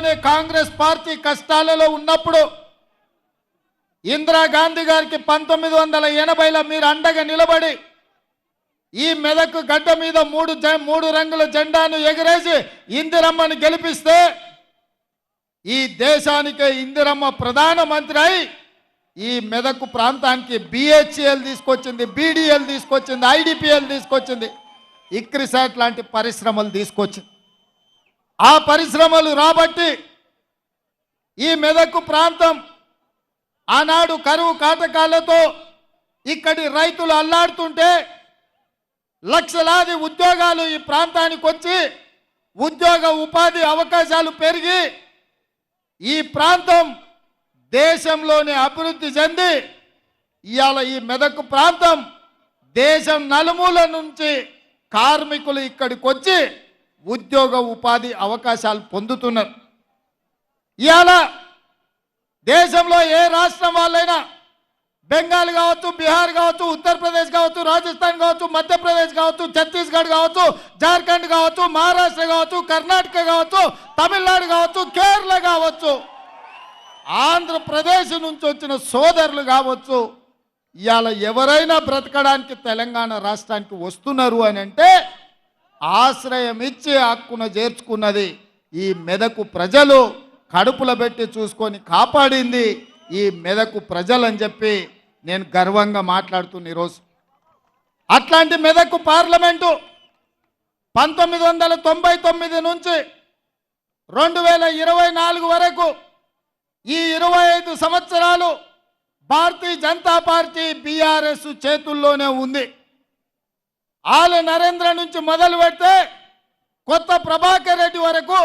Congress party కష్టాలలో ఉన్నప్పుడు ఇందిరాగాంధీ గారికి పంతొమ్మిది వందల ఎనభైలో మీరు అండగా నిలబడి ఈ మెదక్ గడ్డ మీద మూడు మూడు రంగుల జెండాను ఎగరేసి ఇందిరమ్మని గెలిపిస్తే ఈ దేశానికి ఇందిరమ్మ ప్రధానమంత్రి అయి ఈ మెదక్ ప్రాంతానికి బిహెచ్ఎల్ తీసుకొచ్చింది బీడీఎల్ తీసుకొచ్చింది ఐడిపిఎల్ తీసుకొచ్చింది ఇక్రిసాట్ లాంటి పరిశ్రమలు తీసుకొచ్చింది. ఆ పరిశ్రమలు రాబట్టి ఈ మెదక్ ప్రాంతం ఆనాడు కరువు కాటకాలతో ఇక్కడి రైతులు అల్లాడుతుంటే లక్షలాది ఉద్యోగాలు ఈ ప్రాంతానికి వచ్చి ఉద్యోగ ఉపాధి అవకాశాలు పెరిగి ఈ ప్రాంతం దేశంలోనే అభివృద్ధి చెంది ఇవాళ ఈ మెదక్ ప్రాంతం దేశం నలుమూల నుంచి కార్మికులు ఇక్కడికి వచ్చి ఉద్యోగ ఉపాధి అవకాశాలు పొందుతున్నారు. ఇవాళ దేశంలో ఏ రాష్ట్రం వాళ్ళైనా బెంగాల్ కావచ్చు బీహార్ కావచ్చు ఉత్తరప్రదేశ్ కావచ్చు రాజస్థాన్ కావచ్చు మధ్యప్రదేశ్ కావచ్చు ఛత్తీస్గఢ్ కావచ్చు జార్ఖండ్ కావచ్చు మహారాష్ట్ర కావచ్చు కర్ణాటక కావచ్చు తమిళనాడు కావచ్చు కేరళ కావచ్చు ఆంధ్రప్రదేశ్ నుంచి వచ్చిన సోదరులు కావచ్చు ఇవాళ ఎవరైనా బ్రతకడానికి తెలంగాణ రాష్ట్రానికి వస్తున్నారు అని అంటే ఆశ్రయం ఇచ్చి హక్కును చేర్చుకున్నది. ఈ మెదకు ప్రజలు కడుపులో పెట్టి చూసుకొని కాపాడింది ఈ మెదకు ప్రజలు అని చెప్పి నేను గర్వంగా మాట్లాడుతున్న ఈరోజు అట్లాంటి మెదకు పార్లమెంటు పంతొమ్మిది వందల తొంభై తొమ్మిది నుంచి రెండు వేల ఇరవై నాలుగు వరకు ఈ ఇరవై ఐదు సంవత్సరాలు భారతీయ జనతా పార్టీ బీఆర్ఎస్ చేతుల్లోనే ఉంది. ఆల నరేంద్ర నుంచి మొదలు పెడితే కొత్త ప్రభాకర్ రెడ్డి వరకు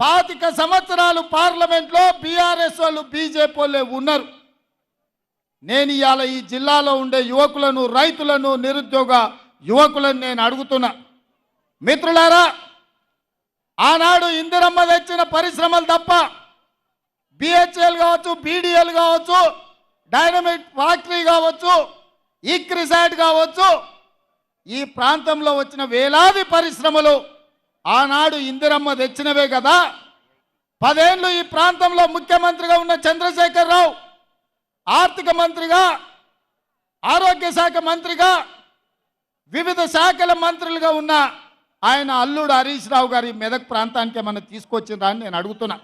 పాతిక సంవత్సరాలు పార్లమెంట్లో బీఆర్ఎస్ వాళ్ళు బీజేపీ వాళ్ళే ఉన్నారు. నేను ఇవాళ ఈ జిల్లాలో ఉండే యువకులను రైతులను నిరుద్యోగ యువకులను నేను అడుగుతున్నా. మిత్రులారా ఆనాడు ఇందిరమ్మ తెచ్చిన పరిశ్రమలు తప్ప బిహెచ్ఎల్ కావచ్చు బీడీఎల్ కావచ్చు డైనమిక్ ఫ్యాక్టరీ కావచ్చు ఈక్రిసాట్ కావచ్చు ఈ ప్రాంతంలో వచ్చిన వేలాది పరిశ్రమలు ఆనాడు ఇందిరమ్మ తెచ్చినవే కదా. పదేళ్ళు ఈ ప్రాంతంలో ముఖ్యమంత్రిగా ఉన్న చంద్రశేఖరరావు ఆర్థిక మంత్రిగా ఆరోగ్య శాఖ మంత్రిగా వివిధ శాఖల మంత్రులుగా ఉన్న ఆయన అల్లుడు హరీష్ రావు గారి మెదక్ ప్రాంతానికి ఏమన్నా తీసుకొచ్చిందా అని నేను అడుగుతున్నా.